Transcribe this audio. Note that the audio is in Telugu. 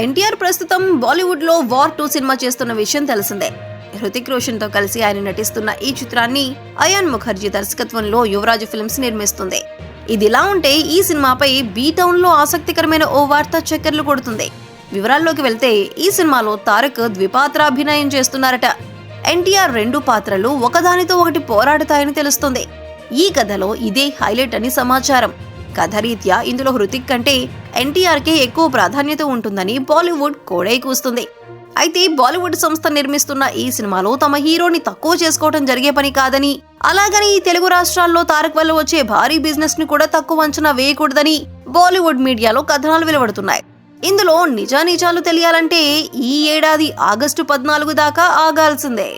ఎన్టీఆర్ ప్రస్తుతం బాలీవుడ్లో వార్ టూ సినిమా చేస్తున్న విషయం తెలిసిందే. హృతిక్ రోషన్తో కలిసి ఆయన నటిస్తున్న ఈ చిత్రాన్ని అయాన్ ముఖర్జీ దర్శకత్వంలో యువరాజు ఫిల్మ్స్ నిర్మిస్తుంది. ఇదిలా ఉంటే ఈ సినిమాపై బీ టౌన్లో ఆసక్తికరమైన ఓ వార్త చక్కర్లు కొడుతుంది. వివరాల్లోకి వెళ్తే ఈ సినిమాలో తారక్ ద్విపాత్రాభినయం చేస్తున్నారట. ఎన్టీఆర్ రెండు పాత్రలు ఒకదానితో ఒకటి పోరాడుతాయని తెలుస్తుంది. ఈ కథలో ఇదే హైలైట్ అని సమాచారం. కథరీత్యా ఇందులో హృతిక్ కంటే ఎన్టీఆర్కే ఎక్కువ ప్రాధాన్యత ఉంటుందని బాలీవుడ్ కోడై కూస్తుంది. అయితే బాలీవుడ్ సంస్థ నిర్మిస్తున్న ఈ సినిమాలో తమ హీరోని తక్కువ చేసుకోవడం జరిగే పని కాదని అలాగని ఈ తెలుగు రాష్ట్రాల్లో తారక్ వల్ల వచ్చే భారీ బిజినెస్ని కూడా తక్కువ అంచనా వేయకూడదని బాలీవుడ్ మీడియాలో కథనాలు వెలువడుతున్నాయి. ఇందులో నిజానిజాలు తెలియాలంటే ఈ ఏడాది ఆగస్టు పద్నాలుగు దాకా ఆగాల్సిందే.